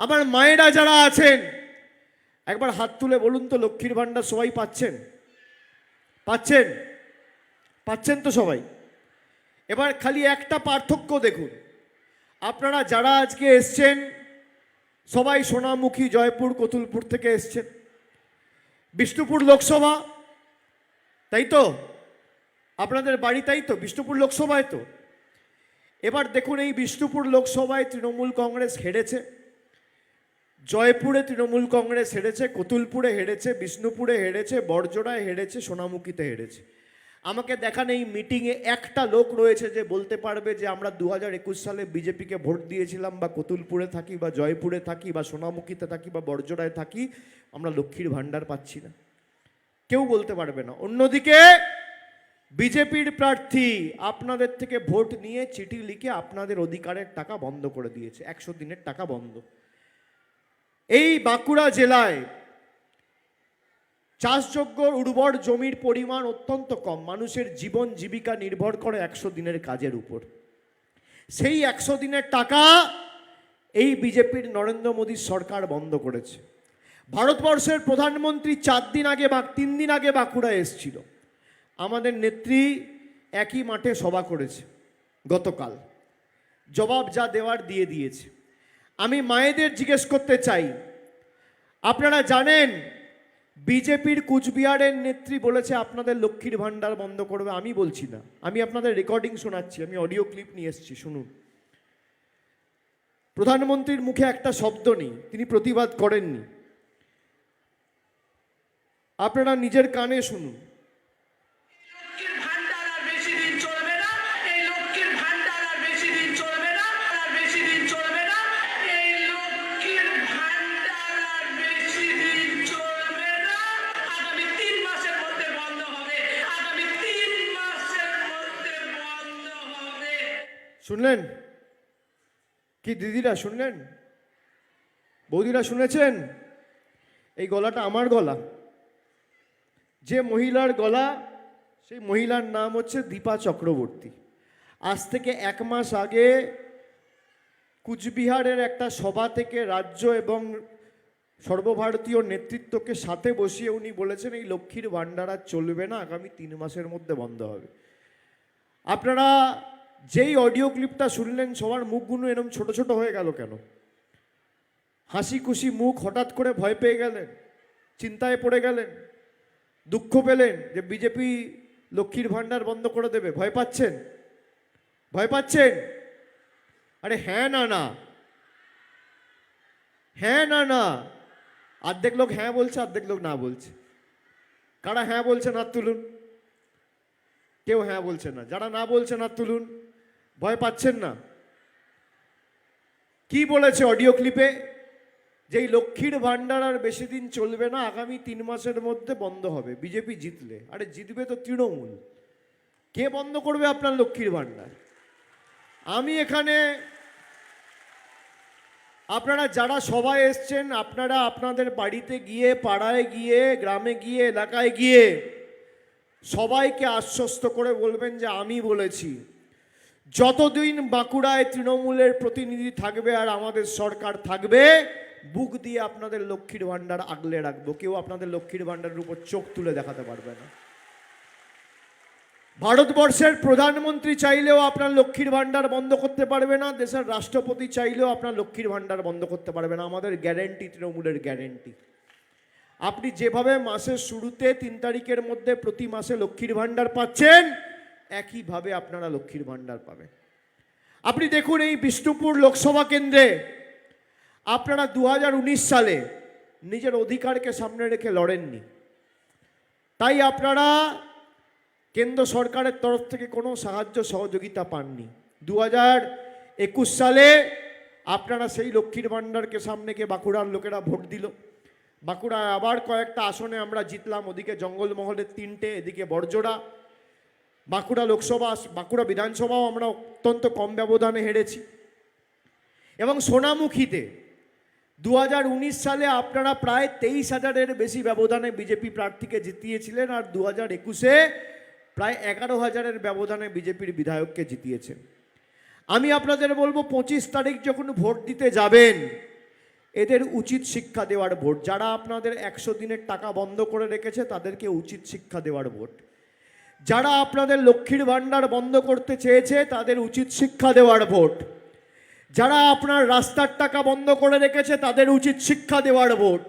আমার মায়েরা যারা আছেন, একবার হাত তুলে বলুন তো লক্ষ্মীর ভাণ্ডার সবাই পাচ্ছেন? পাচ্ছেন? পাচ্ছেন তো সবাই? এবার খালি একটা পার্থক্য দেখুন। আপনারা যারা আজকে এসছেন, সবাই সোনামুখী জয়পুর, কতুলপুর থেকে এসছেন। বিষ্ণুপুর লোকসভা, তাই তো? আপনাদের বাড়ি তাই তো? বিষ্ণুপুর লোকসভায় তো? এবার দেখুন, এই বিষ্ণুপুর লোকসভায় তৃণমূল কংগ্রেস হেরেছে। জয়পুরে তৃণমূল কংগ্রেস হেরেছে, কতুলপুরে হেরেছে, বিষ্ণুপুরে হেরেছে, বড়জোড়ায় হেরেছে, সোনামুখীতে হেরেছে। আমাকে দেখান এই মিটিংয়ে একটা লোক রয়েছে যে বলতে পারবে যে আমরা দু হাজার একুশ সালে বিজেপিকে ভোট দিয়েছিলাম বা কতুলপুরে থাকি বা জয়পুরে থাকি বা সোনামুখীতে থাকি বা বড়জোড়ায় থাকি, আমরা লক্ষ্মীর ভাণ্ডার পাচ্ছি না। কেউ বলতে পারবে না। অন্যদিকে বিজেপির প্রার্থী আপনাদের থেকে ভোট নিয়ে চিঠি লিখে আপনাদের অধিকারের টাকা বন্ধ করে দিয়েছে। একশো দিনের টাকা বন্ধ। এই বাঁকুড়া জেলায় চাষযোগ্য উর্বর জমির পরিমাণ অত্যন্ত কম। মানুষের জীবন জীবিকা নির্ভর করে একশো দিনের কাজের উপর। সেই একশো দিনের টাকা এই বিজেপির নরেন্দ্র মোদীর সরকার বন্ধ করেছে। ভারতবর্ষের প্রধানমন্ত্রী চার দিন আগে বা তিন দিন আগে বাঁকুড়া এসছিল। আমাদের নেত্রী একই মাঠে সভা করেছে গতকাল। জবাব যা দেওয়ার দিয়ে দিয়েছে। আমি মায়েদের জিজ্ঞেস করতে চাই। আপনারা জানেন, বিজেপির কুচবিহারের নেত্রী বলেছে, আপনাদের লক্ষ্মীর ভাণ্ডার বন্ধ করবে। আমি বলছি না। আমি আপনাদের রেকর্ডিং শোনাচ্ছি, আমি অডিও ক্লিপ নিয়ে এসেছি, শুনুন। প্রধানমন্ত্রীর মুখে একটা শব্দ নেই, তিনি প্রতিবাদ করেননি। আপনারা নিজের কানে শুনুন। শুনলেন? কি দিদিরা শুনলেন? বৌদিরা শুনেছেন? এই গলাটা আমার গলা। যে মহিলার গলা, সেই মহিলার নাম হচ্ছে দীপা চক্রবর্তী। আজ থেকে এক মাস আগে কুচবিহারের একটা সভা থেকে রাজ্য এবং সর্বভারতীয় নেতৃত্বকে সাথে বসিয়ে উনি বলেছেন, এই লক্ষ্মীর ভাণ্ডার আর চলবে না, আগামী তিন মাসের মধ্যে বন্ধ হবে। আপনারা যেই অডিও ক্লিপটা শুনলেন, সবার মুখগুলো এরম ছোট ছোট হয়ে গেল কেন? হাসি খুশি মুখ হঠাৎ করে ভয় পেয়ে গেলেন, চিন্তায় পড়ে গেলেন, দুঃখ পেলেন যে বিজেপি লক্ষ্মীর ভাণ্ডার বন্ধ করে দেবে। ভয় পাচ্ছেন? ভয় পাচ্ছেন? আরে হ্যাঁ না না। হ্যাঁ না না। অর্ধেক লোক হ্যাঁ বলছে, অর্ধেক লোক না বলছে। কারা হ্যাঁ বলছে না তুলুন? কেউ হ্যাঁ বলছে না। যারা না বলছে না তুলুন ভয় পাচ্ছেন না। কি বলেছে অডিও ক্লিপে যেই লক্ষ্মীর ভাণ্ডার আর বেশি দিন চলবে না, আগামী তিন মাসের মধ্যে বন্ধ হবে, বিজেপি জিতলে। আরে জিতবে তো তৃণমূল। কে বন্ধ করবে আপনার লক্ষ্মীর ভাণ্ডার? আমি এখানে, আপনারা যারা সবাই এসছেন, আপনারা আপনাদের বাড়িতে গিয়ে, পাড়ায় গিয়ে, গ্রামে গিয়ে, এলাকায় গিয়ে সবাইকে আশ্বস্ত করে বলবেন যে আমি বলেছি। যতদিন বাঁকুড়ায় তৃণমূলের প্রতিনিধি থাকবে আর আমাদের সরকার থাকবে, বুক দিয়ে আপনাদের লক্ষ্মীর ভাণ্ডার আগলে রাখব। কেউ আপনাদের লক্ষ্মীর ভাণ্ডারের উপর চোখ তুলে দেখাতে পারবে না। ভারতবর্ষের প্রধানমন্ত্রী চাইলেও আপনার লক্ষ্মীর ভাণ্ডার বন্ধ করতে পারবে না, দেশের রাষ্ট্রপতি চাইলেও আপনার লক্ষ্মীর ভাণ্ডার বন্ধ করতে পারবে না। আমাদের গ্যারেন্টি, তৃণমূলের গ্যারেন্টি। আপনি যেভাবে মাসের শুরুতে তিন তারিখের মধ্যে প্রতি মাসে লক্ষ্মীর ভাণ্ডার পাচ্ছেন একইভাবে আপনারা লক্ষ্মীর ভাণ্ডার পাবেন। আপনি দেখুন এই বিষ্ণুপুর লোকসভা কেন্দ্রে আপনারা দু হাজার উনিশ সালে নিজের অধিকারকে সামনে রেখে লড়েননি। তাই আপনারা কেন্দ্র সরকারের তরফ থেকে কোনো সাহায্য সহযোগিতা পাননি। দু একুশ সালে আপনারা সেই লক্ষ্মীর ভাণ্ডারকে সামনে কে বাঁকুড়ার লোকেরা ভোট দিল। বাঁকুড়ায় আবার কয়েকটা আসনে আমরা জিতলাম। ওদিকে জঙ্গলমহলের তিনটে, এদিকে বড়জোড়া। বাঁকুড়া লোকসভা, বাঁকুড়া বিধানসভাও আমরা অত্যন্ত কম ব্যবধানে হেরেছি। এবং সোনামুখীতে দু হাজার উনিশ সালে আপনারা প্রায় তেইশ হাজারের বেশি ব্যবধানে বিজেপি প্রার্থীকে জিতিয়েছিলেন আর দু হাজার একুশে প্রায় এগারো হাজারের ব্যবধানে বিজেপির বিধায়ককে জিতিয়েছেন। আমি আপনাদের বলব, পঁচিশ তারিখ যখন ভোট দিতে যাবেন, এদের উচিত শিক্ষা দেওয়ার ভোট। যারা আপনাদের একশো দিনের টাকা বন্ধ করে রেখেছে, তাদেরকে উচিত শিক্ষা দেওয়ার ভোট। যারা আপনাদের লক্ষ্মীর ভাণ্ডার বন্ধ করতে চেয়েছে, তাদের উচিত শিক্ষা দেওয়ার ভোট। যারা আপনার রাস্তার টাকা বন্ধ করে রেখেছে, তাদের উচিত শিক্ষা দেওয়ার ভোট।